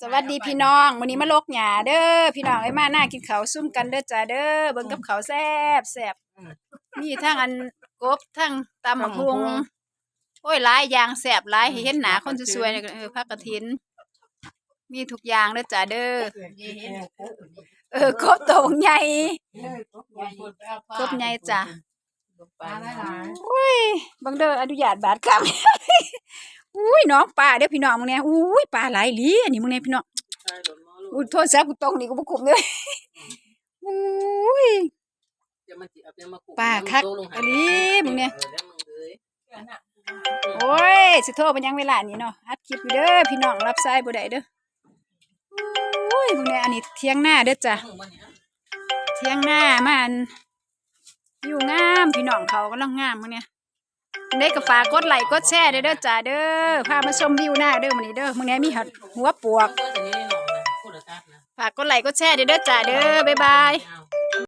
สวัสดีพี่น้องวันนี้มาลกหญ้าเด้อพี่น้องไอ้ยมาหน้ากินข้าวซุ่มกันเด้อจ้าเด้อเบิ่งกับข้าวแซ่บแซ่บมีทั้งอันกบทั้งตำหมักฮุงโอ้ยหลายอย่างแซ่บหลายให้เห็นหน้าคนสวยๆเนี่ยก็เออผักกระถิน มีทุกอย่างเด้อจ้าเด้อเออกบโตวใหญ่กบใหญ่จ้ะ โอ้ยเบังเด้ออนุญาตบาทกรรมอุ้ย น้องปลาเด้อพี่น้องมึงเนี่ยอุ้ยปลาหลายอีหลีอันนี้มึงเนี่ยพี่น้องอุ้ยโทษแซ่บกูตรงนี่กูบ่คุมเลยอุ้ยปลาคักอันนี้มึงเนี่ยโอ้ยสิโทรไปยังเวลานี้เนาะอัดคลิปอยู่เด้อพี่น้องรับสายบ่ได้เด้ออุ้ยมึงเนี่ยอันนี้เที่ยงหน้าเด้อจ้ะเที่ยงหน้ามันอยู่งามพี่น้องเขากำลังงามมึงเนี่ย ได้ก็ฝากกดไลค์กดแชร์เด้อจ้าเด้อพามาชมวิวหน้าเด้อมื้อนี้เด้อมึงเนี้ยมีหัดหัวปวก ฝากกดไลค์กดแชร์เด้อจ้าเด้อบ๊ายบาย